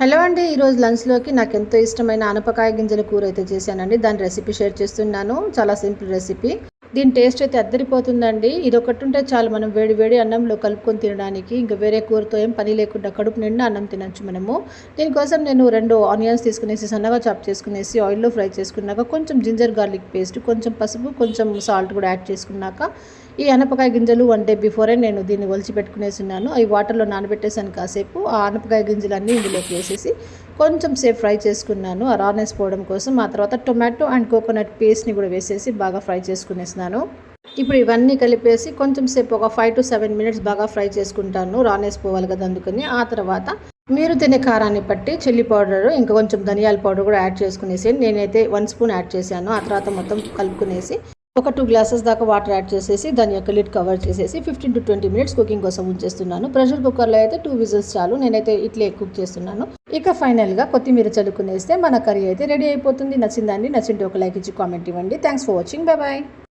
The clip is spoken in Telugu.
హలో అండి ఈరోజు లంచ్లోకి నాకు ఎంతో ఇష్టమైన ఆనపకాయ గింజల కూర అయితే చేశానండి. దాని రెసిపీ షేర్ చేస్తున్నాను. చాలా సింపుల్ రెసిపీ దీని టేస్ట్ అయితే అద్దరిపోతుందండి. ఇది ఒకటి ఉంటే చాలు మనం వేడి వేడి అన్నంలో కలుపుకొని తినడానికి ఇంకా వేరే కూరతో ఏం పని లేకుండా కడుపు నిండా అన్నం తినచ్చు మనము. దీనికోసం నేను రెండు ఆనియన్స్ తీసుకునేసి సన్నగా చాప్ చేసుకునేసి ఆయిల్లో ఫ్రై చేసుకున్నాక కొంచెం జింజర్ గార్లిక్ పేస్ట్ కొంచెం పసుపు కొంచెం సాల్ట్ కూడా యాడ్ చేసుకున్నాక ఈ అనపకాయ గింజలు వన్ డే బిఫోరే నేను దీన్ని ఒలిచి పెట్టుకునేసి ఉన్నాను అవి వాటర్లో నానబెట్టేసాను కాసేపు. ఆ అనపకాయ గింజలన్నీ ఇందులోకి వేసేసి కొంచెం సేపు ఫ్రై చేసుకున్నాను. ఆ రానెస్ పోవడం కోసం ఆ తర్వాత టొమాటో అండ్ కోకోనట్ పేస్ట్ని కూడా వేసేసి బాగా ఫ్రై చేసుకునేసినాను ఇప్పుడు ఇవన్నీ కలిపేసి కొంచెం సేపు ఒక ఫైవ్ టు సెవెన్ మినిట్స్ బాగా ఫ్రై చేసుకుంటాను. రానేసి పోవాలి కదా అందుకని. ఆ తర్వాత మీరు తినే కారాన్ని బట్టి చిల్లీ పౌడర్ ఇంకా కొంచెం ధనియాల పౌడర్ కూడా యాడ్ చేసుకునేసి నేనైతే వన్ స్పూన్ యాడ్ చేశాను. ఆ తర్వాత మొత్తం కలుపుకునేసి ఒక టూ గ్లాసెస్ దాకా వాటర్ యాడ్ చేసేసి దాని యొక్క లిడ్ కవర్ చేసేసి fifteen to twenty minutes cooking కోసం ఉంచేస్తున్నాను. ప్రెషర్ కుక్కర్లో అయితే టూ విజిల్స్ చాలు. నేనైతే ఇట్లే కుక్ చేస్తున్నాను. ఇక ఫైనల్గా కొత్తిమీర చల్లుకునేస్తే మన కర్రీ అయితే రెడీ అయిపోతుంది. నచ్చిందండి నచ్చింటే ఒక లైక్ ఇచ్చి కామెంట్ ఇవ్వండి. Thanks for watching bye bye